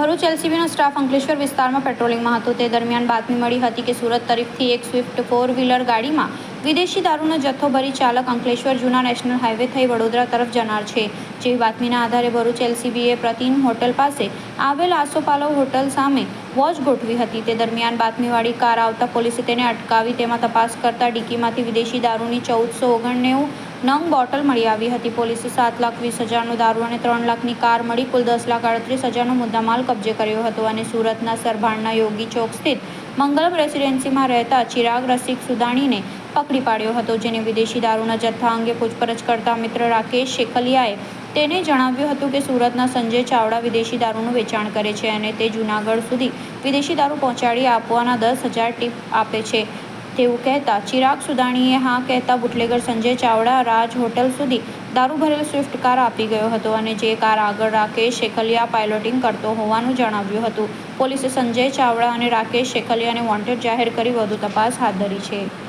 Bharuch એલસીબીનો staff Ankleshwar વિસ્તારમાં પેટ્રોલિંગમાં હતો. તે દરમિયાન બાતમી મળી હતી કે સુરત તરફથી એક સ્વિફ્ટ ફોર વ્હીલર ગાડીમાં વિદેશી દારૂનો જથ્થો ભરી ચાલક અંકલેશ્વર જૂના નેશનલ હાઈવે થઈ વડોદરા તરફ જનાર છે. જેવી બાતમીના આધારે ભરૂચ એલસીબીએ પ્રતિન હોટલ પાસે આવેલ આસોપાલવ હોટલ સામે વોચ ગોઠવી હતી. તે દરમિયાન બાતમીવાળી કાર આવતા પોલીસે તેને અટકાવી તેમાં તપાસ કરતા ડીકીમાંથી વિદેશી દારૂની ચૌદસો ઓગણનેવું નંગ બોટલ મળી આવી હતી. પોલીસે સાત લાખ વીસ હજારનો દારૂ અને ત્રણ લાખની કાર મળી. કુલ દસ લાખ અડત્રીસ હજારનો મુદ્દામાલ કબજે કર્યો હતો અને સુરતના સરભાણના યોગી ચોક સ્થિત મંગલમ રેસિડેન્સીમાં રહેતા ચિરાગ રસિક સુદાણીને પકડી પાડ્યો હતો, જેને વિદેશી દારૂના જથ્થા અંગે પૂછપરછ કરતા મિત્ર રાકેશ શેખલિયાએ તેને જણાવ્યું હતું કે સુરતના સંજય ચાવડા વિદેશી દારૂનું વેચાણ કરે છે અને તે જૂનાગઢ સુધી વિદેશી દારૂ પહોંચાડી આપવાના દસ હજાર ટીપ આપે છે. તેવું કહેતા ચિરાગ સુદાણીએ હા કહેતા બુટલેગર સંજય ચાવડા, રાજ હોટલ સુધી દારૂ ભરેલ સ્વિફ્ટ કાર આપી ગયો હતો અને જે કાર આગળ રાકેશ શેખલિયા પાયલોટિંગ કરતો હોવાનું જણાવ્યું હતું. પોલીસે સંજય ચાવડા અને રાકેશ શેખલિયાને વોન્ટેડ જાહેર કરી વધુ તપાસ હાથ ધરી છે.